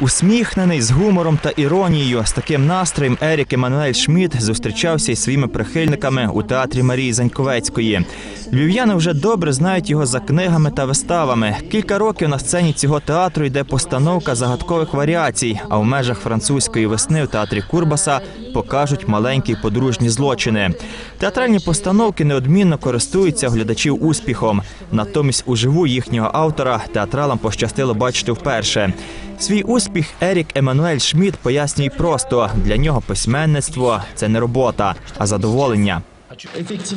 Усміхнений з гумором та іронією, з таким настроєм Ерік Еммануель Шмідт зустрічався із своїми прихильниками у театрі Марії Заньковецької. Львів'яни вже добре знають його за книгами та виставами. Кілька років на сцені цього театру йде постановка загадкових варіацій. А в межах французької весни в театрі Курбаса покажуть маленькі подружні злочини. Театральні постановки неодмінно користуються глядачів успіхом. Натомість уживу їхнього автора театралам пощастило бачити вперше. Свій успіх Ерік Еммануель Шмідт пояснює просто: для нього письменництво це не робота, а задоволення.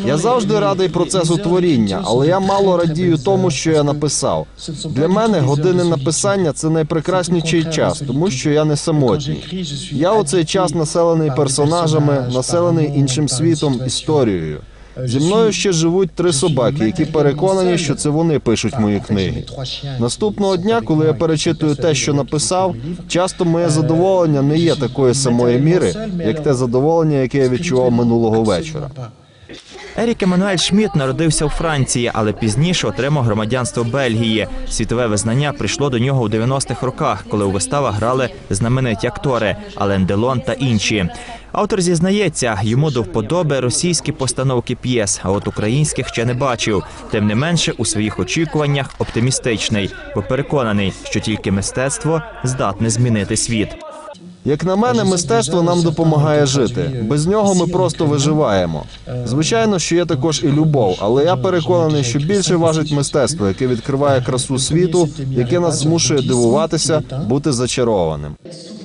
Я завжди радий процесу творіння, але я мало радію тому, що я написав. Для мене години написання це найпрекрасніший час, тому що я не самотній. Я у цей час населений персонажами, населений іншим світом, історією. Зі мною ще живуть три собаки, які переконані, що це вони пишуть мої книги. Наступного дня, коли я перечитую те, що написав, часто моє задоволення не є такої самої міри, як те задоволення, яке я відчував минулого вечора. Ерік Еммануель Шмідт народився у Франції, але пізніше отримав громадянство Бельгії. Світове визнання прийшло до нього у 90-х роках, коли у виставах грали знамениті актори Ален Делон та інші. Автор зізнається, йому до вподоби російські постановки п'єс, а от українських ще не бачив. Тим не менше, у своїх очікуваннях оптимістичний, бо переконаний, що тільки мистецтво здатне змінити світ. Як на мене, мистецтво нам допомагає жити. Без нього ми просто виживаємо. Звичайно, що є також і любов, але я переконаний, що більше важить мистецтво, яке відкриває красу світу, яке нас змушує дивуватися, бути зачарованим.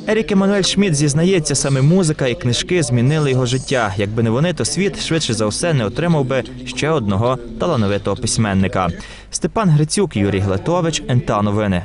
Ерік Еммануель Шмідт зізнається, саме музика і книжки змінили його життя. Якби не вони, то світ швидше за все не отримав би ще одного талановитого письменника. Степан Грицюк, Юрій Глетович, НТА Новини.